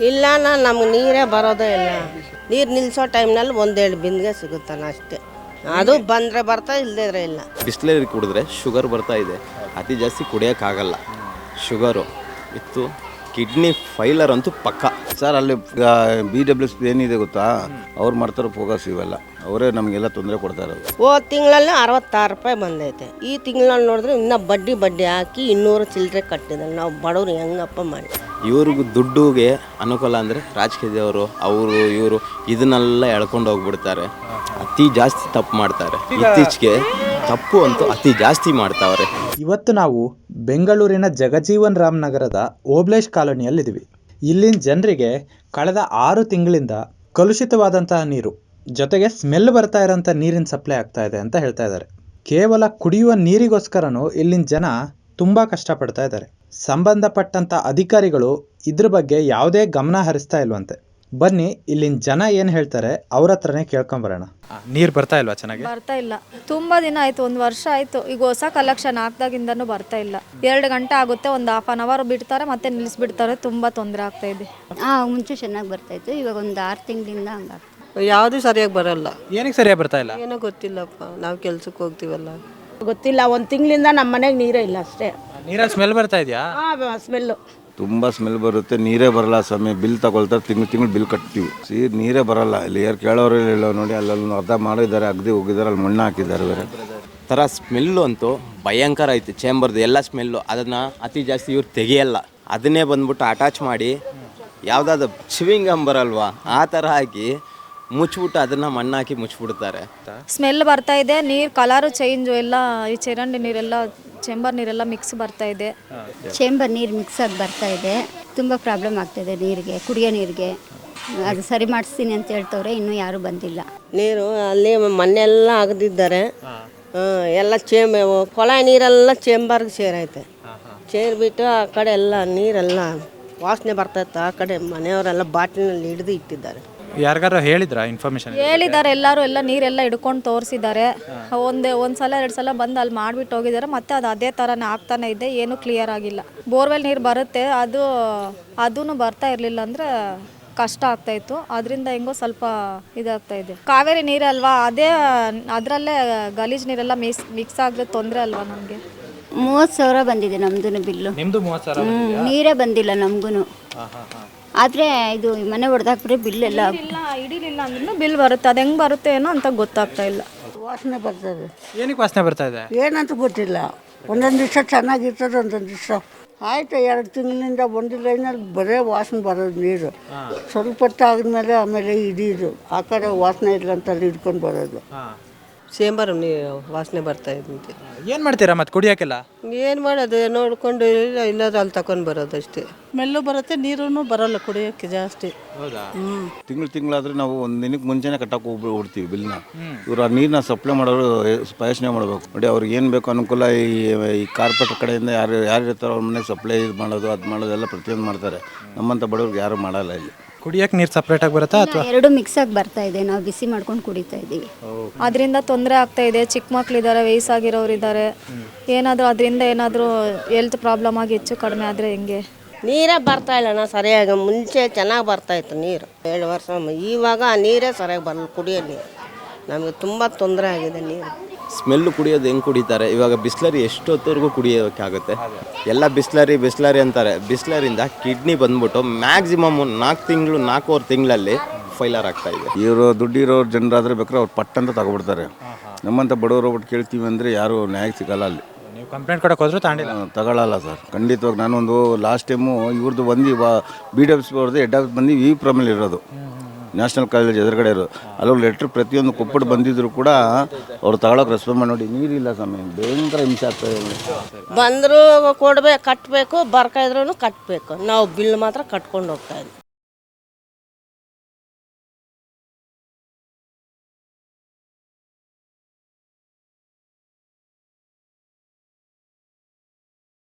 ಇಲ್ಲ ನಾ ನಮ್ಗೆ ನೀರೇ ಬರೋದೇ ಇಲ್ಲ. ನೀರು ನಿಲ್ಸೋ ಟೈಮ್ನಲ್ಲಿ ಒಂದೆರಡು ಬಿಂದಿಗೆ ಸಿಗುತ್ತಾನ ಅಷ್ಟೇ. ಅದು ಬಂದರೆ ಬರ್ತಾ ಇಲ್ಲದಿದ್ರೆ ಇಲ್ಲ. ಬಿಸ್ಲೇರಿ ಕುಡಿದ್ರೆ ಶುಗರ್ ಬರ್ತಾ ಇದೆ. ಅತಿ ಜಾಸ್ತಿ ಕುಡಿಯೋಕ್ಕಾಗಲ್ಲ. ಶುಗರು. ಇತ್ತು. ಕಿಡ್ನಿ ಫೈಲರ್ ಅಂತೂ ಪಕ್ಕ. ಸರ್ ಅಲ್ಲಿ ಬಿ ಡಬ್ಲ್ಯೂ ಸಿ ಏನಿದೆ ಗೊತ್ತಾ? ಅವ್ರು ಮಾಡ್ತಾರೋ ಫೋಕಸ್ ಇವೆಲ್ಲ. ಅವರೇ ನಮಗೆಲ್ಲ ತೊಂದರೆ ಕೊಡ್ತಾ ಇರೋದು. ಓ ತಿಂಗಳಲ್ಲಿ ಅರವತ್ತಾರು ರೂಪಾಯಿ ಬಂದೈತೆ. ಈ ತಿಂಗಳಲ್ಲಿ ನೋಡಿದ್ರೆ ಇನ್ನೂ ಬಡ್ಡಿ ಬಡ್ಡಿ ಹಾಕಿ ಇನ್ನೂರು ಚಿಲ್ಲರೆ ಕಟ್ಟಿದ್ದಾರೆ. ನಾವು ಬಡವ್ರು ಹೆಂಗಪ್ಪ ಮಾಡಿ. ಇವ್ರಿಗೂ ದುಡ್ಡುಗೆ ಅನುಕೂಲ ಅಂದರೆ ರಾಜಕೀಯದವರು ಅವರು ಇವರು ಇದನ್ನೆಲ್ಲ ಎಳ್ಕೊಂಡು ಹೋಗ್ಬಿಡ್ತಾರೆ. ಅತಿ ಜಾಸ್ತಿ ತಪ್ಪು ಮಾಡ್ತಾರೆ. ಇತ್ತೀಚೆಗೆ ತಪ್ಪು ಅಂತೂ ಅತಿ ಜಾಸ್ತಿ ಮಾಡ್ತಾವ್ರೆ. ಇವತ್ತು ನಾವು ಬೆಂಗಳೂರಿನ ಜಗಜೀವನ್ ರಾಮ್ ನಗರದ ಓಬ್ಲೇಶ್ ಕಾಲೋನಿಯಲ್ಲಿದ್ದೀವಿ. ಇಲ್ಲಿನ ಜನರಿಗೆ ಕಳೆದ ಆರು ತಿಂಗಳಿಂದ ಕಲುಷಿತವಾದಂತಹ ನೀರು ಜೊತೆಗೆ ಸ್ಮೆಲ್ ಬರ್ತಾ ಇರೋಂಥ ನೀರಿನ ಸಪ್ಲೈ ಆಗ್ತಾ ಇದೆ ಅಂತ ಹೇಳ್ತಾ ಇದ್ದಾರೆ. ಕೇವಲ ಕುಡಿಯುವ ನೀರಿಗೋಸ್ಕರನೂ ಇಲ್ಲಿನ ಜನ ತುಂಬ ಕಷ್ಟಪಡ್ತಾ ಇದ್ದಾರೆ. ಸಂಬಂಧಪಟ್ಟಂಥ ಅಧಿಕಾರಿಗಳು ಇದ್ರ ಬಗ್ಗೆ ಯಾವುದೇ ಗಮನ ಹರಿಸ್ತಾ ಇಲ್ವಂತೆ. ಬನ್ನಿ ಇಲ್ಲಿನ ಜನ ಏನು ಹೇಳ್ತಾರೆ ಅವ್ರ ಹತ್ರನೇ ಕೇಳ್ಕೊಂಬರೋಣ ನೀರು ಬರ್ತಾ ಇಲ್ವಾ ಚೆನ್ನಾಗಿ? ಬರ್ತಾ ಇಲ್ಲ. ತುಂಬಾ ದಿನ ಆಯ್ತು ಒಂದು ವರ್ಷ ಆಯ್ತು. ಈಗ ಹೊಸ ಕಲೆಕ್ಷನ್ ಹಾಕ್ದಾಗಿಂದನೂ ಬರ್ತಾ ಇಲ್ಲ. ಎರಡು ಗಂಟೆ ಆಗುತ್ತೆ ಒಂದು ಹಾಫ್ ಅನ್ ಅವರ್ ಬಿಡ್ತಾರೆ ಮತ್ತೆ ನಿಲ್ಲಿಸ್ಬಿಡ್ತಾರೆ. ತುಂಬಾ ತೊಂದರೆ ಆಗ್ತಾ ಇದೆ. ಹಾಂ ಮುಂಚೆ ಚೆನ್ನಾಗಿ ಬರ್ತಾ ಇತ್ತು ಇವಾಗ ಒಂದು ಆರು ತಿಂಗಳಿಂದ ಹಂಗಾಗ್ತದೆ ಯಾವುದು ಸರಿಯಾಗಿ ಬರಲ್ಲ. ಏನಕ್ಕೆ ಸರಿಯಾಗಿ ಬರ್ತಾ ಇಲ್ಲ? ಏನೋ ಗೊತ್ತಿಲ್ಲಪ್ಪ. ನಾವು ಕೆಲ್ಸಕ್ಕೆ ಹೋಗ್ತೀವಲ್ಲ. ಗೊತ್ತಿಲ್ಲ ಒಂದು ತಿಂಗಳಿಂದ ನಮ್ಮ ಮನೆಗೆ ನೀರೇ ಇಲ್ಲ ಅಷ್ಟೇ. ನೀರ ಸ್ಮೆಲ್ ಬರ್ತಾ ಇದೆಯಾ? ಸ್ಮೆಲ್ಲು ತುಂಬ ಸ್ಮೆಲ್ ಬರುತ್ತೆ ನೀರೇ ಬರಲ್ಲ ಸ್ವಾಮಿ. ಬಿಲ್ ತಗೊಳ್ತಾರೆ ತಿಂಗಳು ತಿಂಗಳು ಬಿಲ್ ಕಟ್ತೀವಿ. ಸಿ ನೀರೇ ಬರಲ್ಲ. ಇಲ್ಲಿ ಯಾರು ಕೇಳೋರು ಇಲ್ಲ ನೋಡಿ ಅಲ್ಲೊಂದು ಅರ್ಧ ಮಾಡಿದ್ದಾರೆ ಅಗದಿ ಹೋಗಿದ್ದಾರೆ ಅಲ್ಲಿ ಮಣ್ಣು ಹಾಕಿದ್ದಾರೆ ಬೇರೆ. ಥರ ಸ್ಮೆಲ್ಲು ಅಂತೂ ಭಯಂಕರ ಐತೆ ಚೇಂಬರ್ದು ಎಲ್ಲ ಸ್ಮೆಲ್ಲು ಅದನ್ನು ಅತಿ ಜಾಸ್ತಿ ಇವ್ರು ತೆಗೆಯಲ್ಲ. ಅದನ್ನೇ ಬಂದ್ಬಿಟ್ಟು ಅಟ್ಯಾಚ್ ಮಾಡಿ ಯಾವುದಾದ್ರು ಚಿವಿಂಗ್ ಗಮ್ ಬರಲ್ವಾ ಆ ಥರ ಹಾಕಿ ಮುಚ್ಚಿಬಿಟ್ಟು ಅದನ್ನು ಮಣ್ಣಾಕಿ ಮುಚ್ಚಿಬಿಡ್ತಾರೆ. ಸ್ಮೆಲ್ ಬರ್ತಾ ಇದೆ ನೀರು ಕಲರು ಚೇಂಜ್ ಎಲ್ಲ ಈ ಚರಂಡಿ ನೀರೆಲ್ಲ ಚೇಂಬರ್ ನೀರೆಲ್ಲ ಮಿಕ್ಸ್ ಬರ್ತಾ ಇದೆ. ಚೇಂಬರ್ ನೀರು ಮಿಕ್ಸ್ ಆಗಿ ಬರ್ತಾ ಇದೆ. ತುಂಬ ಪ್ರಾಬ್ಲಮ್ ಆಗ್ತಿದೆ ನೀರಿಗೆ ಕುಡಿಯೋ ನೀರಿಗೆ. ಅದು ಸರಿ ಮಾಡಿಸ್ತೀನಿ ಅಂತ ಹೇಳ್ತವ್ರೆ ಇನ್ನೂ ಯಾರೂ ಬಂದಿಲ್ಲ. ನೀರು ಅಲ್ಲಿ ಮಣ್ಣೆಲ್ಲ ಆಗದಿದ್ದಾರೆ ಎಲ್ಲ ಚೇಂಬ ಕೊಳ ನೀರೆಲ್ಲ ಚೇಂಬರ್ಗೆ ಸೇರೈತೆ. ಸೇರಿಬಿಟ್ಟು ಆ ಕಡೆ ಎಲ್ಲ ನೀರೆಲ್ಲ ವಾಸನೆ ಬರ್ತೈತೆ ಆ ಕಡೆ ಮನೆಯವರೆಲ್ಲ ಬಾಟ್ಲಿನಲ್ಲಿ ಹಿಡಿದು ಇಟ್ಟಿದ್ದಾರೆ. ಯಾರಿಗಾರ ಹೇಳಿದ್ರಾ ಇನ್ಫಾರ್ಮೇಶನ್ ಹೇಳಿದ್ದಾರೆ ಎಲ್ಲರೂ ಎಲ್ಲ ನೀರೆಲ್ಲ ಹಿಡ್ಕೊಂಡು ತೋರಿಸಿದ್ದಾರೆ. ಒಂದೇ ಒಂದು ಸಲ ಎರಡು ಸಲ ಬಂದು ಅಲ್ಲಿ ಮಾಡಿಬಿಟ್ಟು ಹೋಗಿದ್ದಾರೆ ಮತ್ತೆ ಅದು ಅದೇ ಥರನೇ ಆಗ್ತಾನೆ ಇದೆ ಏನೂ ಕ್ಲಿಯರ್ ಆಗಿಲ್ಲ. ಬೋರ್ವೆಲ್ ನೀರು ಬರುತ್ತೆ ಅದು ಅದೂ ಬರ್ತಾ ಇರಲಿಲ್ಲ ಅಂದರೆ ಕಷ್ಟ ಆಗ್ತಾ ಇತ್ತು. ಅದರಿಂದ ಹೆಂಗೋ ಸ್ವಲ್ಪ ಇದಾಗ್ತಾ ಇದೆ. ಕಾವೇರಿ ನೀರಲ್ವಾ ಅದೇ ಅದರಲ್ಲೇ ಗಲೀಜು ನೀರೆಲ್ಲ ಮಿಕ್ಸ್ ಮಿಕ್ಸ್ ಆಗಿದ್ರೆ ತೊಂದರೆ ಅಲ್ವಾ ನಮಗೆ? ಮೂವತ್ತು ಸಾವಿರ ಬಂದಿದೆ ನಮ್ದು ಬಿಲ್ಲು. ನಿಮ್ದು ಮೂವತ್ತು ಸಾವಿರ ನೀರೇ ಬಂದಿಲ್ಲ ನಮಗೂ ಆದರೆ ಇದು ಮನೆ ಹೊಡೆದಾಕ್ಬಿಟ್ರೆ ಬಿಲ್ ಎಲ್ಲ ಇಲ್ಲ ಹಿಡಿಲಿಲ್ಲ ಅಂದ್ರೂ ಬಿಲ್ ಬರುತ್ತೆ. ಅದು ಹೆಂಗೆ ಬರುತ್ತೆ ಏನೋ ಅಂತ ಗೊತ್ತಾಗ್ತಾ ಇಲ್ಲ. ವಾಸನೆ ಬರ್ತದೆ ಏನಕ್ಕೆ ವಾಸನೆ ಬರ್ತಾ ಇದೆ? ಏನಂತ ಗೊತ್ತಿಲ್ಲ. ಒಂದೊಂದು ದಿವಸ ಚೆನ್ನಾಗಿರ್ತದೆ ಒಂದೊಂದು ದಿವಸ. ಆಯಿತು ಎರಡು ತಿಂಗಳಿಂದ ಒಂದು ಲೈನಲ್ಲಿ ಬರೇ ವಾಸನೆ ಬರೋದು ನೀರು. ಸ್ವಲ್ಪ ಹೊತ್ತು ಆದ್ಮೇಲೆ ಆಮೇಲೆ ಇಡೀದು ಆ ಕಡೆ ವಾಸನೆ ಇಲ್ಲ ಅಂತ ಅಲ್ಲಿ ಹಿಡ್ಕೊಂಡು ಬರೋದು. ಚೇಂಬರ್ ನೀರು ವಾಸನೆ ಬರ್ತಾ ಇದ್ದಂತೆ. ಏನು ಮಾಡ್ತೀರಾ ಮತ್ತೆ ಕುಡಿಯೋಕ್ಕೆಲ್ಲ ಏನು ಮಾಡೋದು ನೋಡ್ಕೊಂಡು ಇಲ್ಲ ಇಲ್ಲದ ಅಲ್ಲಿ ತಗೊಂಡು ಬರೋದು ಅಷ್ಟೇ. ಮೆಲ್ಲು ಬರುತ್ತೆ ನೀರು ಬರಲ್ಲ ಕುಡಿಯೋಕ್ಕೆ ಜಾಸ್ತಿ. ಹೌದಾ? ತಿಂಗಳು ತಿಂಗಳಾದ್ರೆ ನಾವು ಒಂದು ದಿನಕ್ಕೆ ಮುಂಚೆನೇ ಕಟ್ಟಕ್ಕೆ ಹೋಗ್ಬಿಟ್ಟು ಬಿಡ್ತೀವಿ ಬಿಲ್ನ. ಇವರು ಆ ನೀರನ್ನ ಸಪ್ಲೈ ಮಾಡೋರು ಯೋಚನೆ ಮಾಡಬೇಕು. ನೋಡಿ ಅವ್ರಿಗೆ ಏನು ಬೇಕು ಅನುಕೂಲ ಈ ಈ ಕಡೆಯಿಂದ ಯಾರು ಯಾರು ಇರ್ತಾರೋ ಅವ್ರ ಮನೆ ಸಪ್ಲೈ ಇದು ಮಾಡೋದು ಅದು ಮಾಡೋದೆಲ್ಲ ಪ್ರತಿಯೊಂದು ಮಾಡ್ತಾರೆ. ನಮ್ಮಂಥ ಬಡವ್ರಿಗೆ ಯಾರು ಮಾಡಲ್ಲ ಇಲ್ಲಿ. ಕುಡಿಯೋಕೆ ನೀರು ಸಪ್ರೇಟಾಗಿ ಬರುತ್ತಾ ಅಥವಾ? ಎರಡು ಮಿಕ್ಸ್ ಆಗಿ ಬರ್ತಾ ಇದೆ. ನಾವು ಬಿಸಿ ಮಾಡ್ಕೊಂಡು ಕುಡಿತಾ ಇದ್ದೀವಿ ಅದರಿಂದ ತೊಂದರೆ ಆಗ್ತಾ ಇದೆ. ಚಿಕ್ಕ ಮಕ್ಕಳಿದ್ದಾರೆ ವಯಸ್ಸಾಗಿರೋರು ಇದ್ದಾರೆ ಏನಾದರೂ ಅದರಿಂದ ಏನಾದರೂ ಹೆಲ್ತ್ ಪ್ರಾಬ್ಲಮ್ ಆಗಿ ಹೆಚ್ಚು ಕಡಿಮೆ ಆದರೆ ಹೆಂಗೆ? ನೀರೇ ಬರ್ತಾ ಇಲ್ಲ ನಾ ಸರಿಯಾಗಿ. ಮುಂಚೆ ಚೆನ್ನಾಗಿ ಬರ್ತಾ ಇತ್ತು ನೀರು. ಏಳು ವರ್ಷ ಇವಾಗ ಆ ನೀರೇ ಸರಿಯಾಗಿ ಬರಲ್ಲ ಕುಡಿಯೋ ನೀರು. ನಮಗೆ ತುಂಬ ತೊಂದರೆ ಆಗಿದೆ ನೀರು. ಸ್ಮೆಲ್ಲು ಕುಡಿಯೋದು ಹೆಂಗೆ ಕುಡಿತಾರೆ? ಇವಾಗ ಬಿಸ್ಲರಿ ಎಷ್ಟೊತ್ತವರೆಗೂ ಕುಡಿಯೋಕ್ಕಾಗುತ್ತೆ? ಎಲ್ಲ ಬಿಸ್ಲರಿ ಬಿಸ್ಲರಿ ಅಂತಾರೆ. ಬಿಸ್ಲರಿಂದ ಕಿಡ್ನಿ ಬಂದ್ಬಿಟ್ಟು ಮ್ಯಾಕ್ಸಿಮಮ್ ನಾಲ್ಕು ತಿಂಗಳು ನಾಲ್ಕೂವರೆ ತಿಂಗಳಲ್ಲಿ ಫೈಲರ್ ಆಗ್ತಾ ಇದೆ. ಇವರು ದುಡ್ಡಿರೋ ಜನರಾದ್ರೆ ಬೇಕಾದ್ರೆ ಅವ್ರು ಪಟ್ಟಂತ ತಗೊಬಿಡ್ತಾರೆ. ನಮ್ಮಂಥ ಬಡವರು ಒಟ್ಟು ಕೇಳ್ತೀವಿ ಅಂದರೆ ಯಾರು ನ್ಯಾಯ ಸಿಗಲ್ಲ ಅಲ್ಲಿ. ನೀವು ಕಂಪ್ಲೇಂಟ್ ಕೊಡಕ್ಕೆ ಹೋದ್ರೂ ತಾಂಡಿಲ್ಲ ತಗೊಳ್ಳಲ್ಲ ಸರ್. ಖಂಡಿತವಾಗಿ ನಾನೊಂದು ಲಾಸ್ಟ್ ಟೈಮು ಇವ್ರದ್ದು ಬಂದು ಬಿ ಡಿ ಎಫ್ ಅವ್ರದ್ದು ಹೆಡ್ ಆಫೀಸ್ ಬಂದು ವಿ ಪ್ರಮಲ್ಲಿ ಇರೋದು. ನ್ಯಾಷನಲ್ ಕಾಲೇಜ್ ಎದುರುಗಡೆ ಇರೋದು. ಅಲ್ಲೊಂದು ಲೆಟ್ರ್ ಪ್ರತಿಯೊಂದು ಕೊಪ್ಪಟ್ಟು ಬಂದಿದ್ರು ಕೂಡ ಅವ್ರು ತಗೊಳಕ್ಕೆ ರೆಸ್ಪಾಂಡ್ ಮಾಡಿ, ನೀರಿಲ್ಲ ಸಮಯ ಭಯಂಕರ ಹಿಂಸೆ ಆಗ್ತದೆ ಬಂದರೂ, ಕೊಡ್ಬೇಕು ಕಟ್ಟಬೇಕು ಬರ್ಕ ಇದ್ರೂ ಕಟ್ಟಬೇಕು ನಾವು ಬಿಲ್ ಮಾತ್ರ ಕಟ್ಕೊಂಡು ಹೋಗ್ತಾ ಇದ್ವಿ.